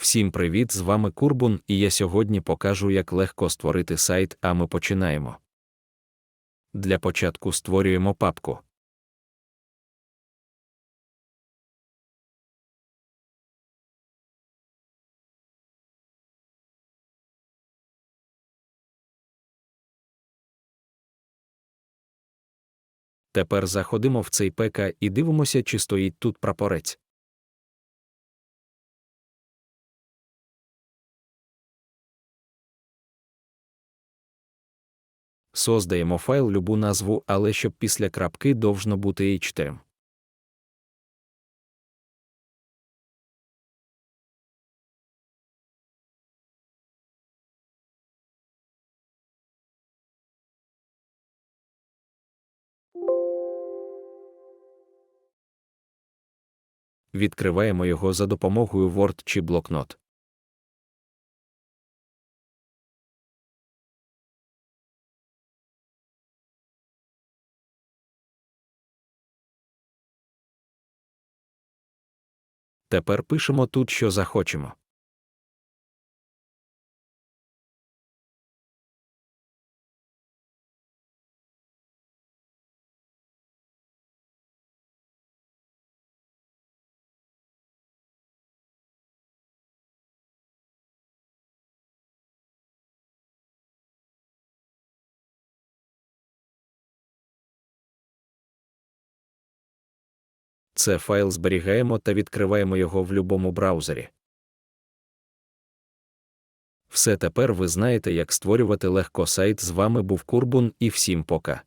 Всім привіт! З вами Курбун, і я сьогодні покажу, як легко створити сайт, а ми починаємо. Для початку створюємо папку. Тепер заходимо в цей ПК і дивимося, чи стоїть тут прапорець. Создаємо файл любу назву, але щоб після крапки довжно бути HTML. Відкриваємо його за допомогою Word чи блокнот. Тепер пишемо тут, що захочемо. Це файл зберігаємо та відкриваємо його в любому браузері. Все тепер ви знаєте, як створювати легко сайт. З вами був Курбун і всім пока.